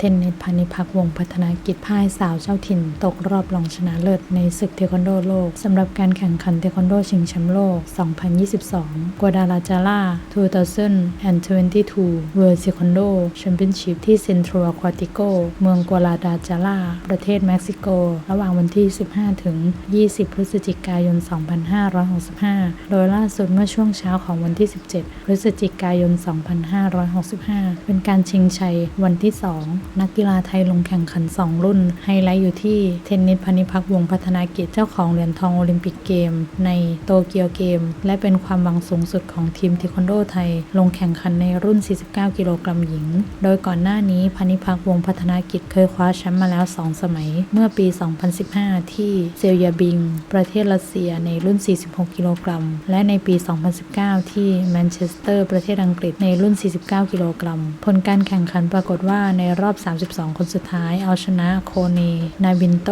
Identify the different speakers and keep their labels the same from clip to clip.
Speaker 1: เทนนิสพานิพักวงพัฒนากิจพ่ายสาวเจ้าถิ่น ตกรอบรองชนะเลิศในศึกเทควันโดโลกสำหรับการแข่งขันเทควันโดชิงแชมป์โลก 2022 กัวดาลาจาร่า2022 World Taekwondo Championship ที่เซ็นทรัลควาติโก เมืองกัวลาดาจาร่า ประเทศเม็กซิโก ระหว่างวันที่ 15 ถึง 20 พฤศจิกายน 2565 โดยล่าสุดเมื่อช่วงเช้าของวันที่ 17 พฤศจิกายน 2565 เป็นการชิงชัยวันที่ 2นักกีฬาไทยลงแข่งขัน 2 รุ่น ไฮไลท์อยู่ที่เทนนิสพานิพักวงพัฒนากิจเจ้าของเหรียญทองโอลิมปิกเกม ในโตเกียวเกม และเป็นความหวังสูงสุดของทีมเทควันโดไทย ลงแข่งขันในรุ่น 49 กิโลกรัมหญิง โดยก่อนหน้านี้พานิพักวงพัฒนากิจเคยคว้าแชมป์มาแล้ว 2 สมัย เมื่อปี 2015 ที่เซลยาบิง ประเทศรัสเซียในรุ่น 46 กิโลกรัม และในปี 2019 ที่แมนเชสเตอร์ ประเทศอังกฤษในรุ่น 49 กิโลกรัม ผลการแข่งขันปรากฏว่าในรอบอบ 32 คนสุดท้าย เอาชนะโคเนนาบินโต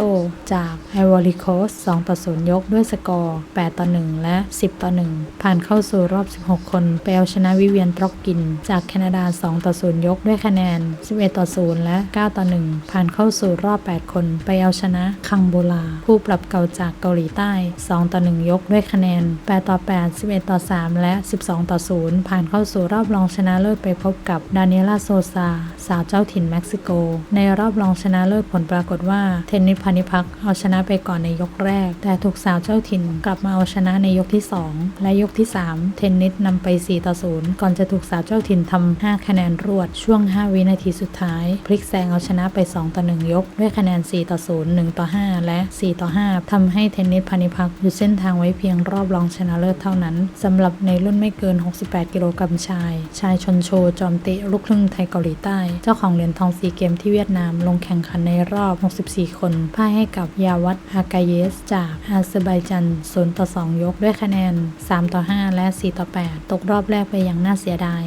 Speaker 1: จากไอวอริโคส2ต่อ0ยกด้วยสกอร์ 8 ต่อ 1 และ 10 ต่อ 1 ผ่านเข้าสู่รอบ 16 คนไปเอาชนะวิเวียนตรอกกิน จากแคนาดา 2 ต่อ 0 ยกด้วยคะแนน 11 ต่อ 0 และ 9 ต่อ 1 ผ่านเข้าสู่รอบ 8 คน ไปเอาชนะคังโบลา ผู้ปรับเก่าจากเกาหลีใต้ 2 ต่อ 1 ยกด้วยคะแนน 8 ต่อ 8 11 ต่อ 3 และ 12 ต่อ 0 ผ่านเข้าสู่รอบรองชนะเลิศไปพบกับดานิเอลาโซซาสาวเจ้าถิ่นเม็กซิโก ในรอบรองชนะเลิศผลปรากฏว่าเทนนิสพานิพักเอาชนะไปก่อนในยกแรก แต่ถูกสาวเจ้าถิ่นกลับมาเอาชนะในยกที่ 2 และยกที่ 3 เทนนิสนำไป 4 ต่อ 0 ก่อนจะถูกสาวเจ้าถิ่นทำ5คะแนนรวดช่วง 5 วินาทีสุดท้าย พลิกแซงเอาชนะไป 2 ต่อ 1 ยก ด้วยคะแนน 4 ต่อ 0 1 ต่อ 5 และ 4 ต่อ 5ทำให้เทนนิสพานิพักหยุดเส้นทางไว้เพียงรอบรองชนะเลิศเท่านั้นสำหรับในรุ่นไม่เกิน 68 กิโลกรัมชาย ชายชนโชจอมเตะลูกครึ่งไทยเกาหลีใต้เจ้าของเหรียญทองซีเกมที่เวียดนามลงแข่งขันในรอบ 64 คนพ่ายให้กับยาวัตอากาเยส จากอาเซอร์ไบจัน0ต่อ 2 ยกด้วยคะแนน 3 ต่อ 5 และ 4 ต่อ 8 ตกรอบแรกไปอย่างน่าเสียดาย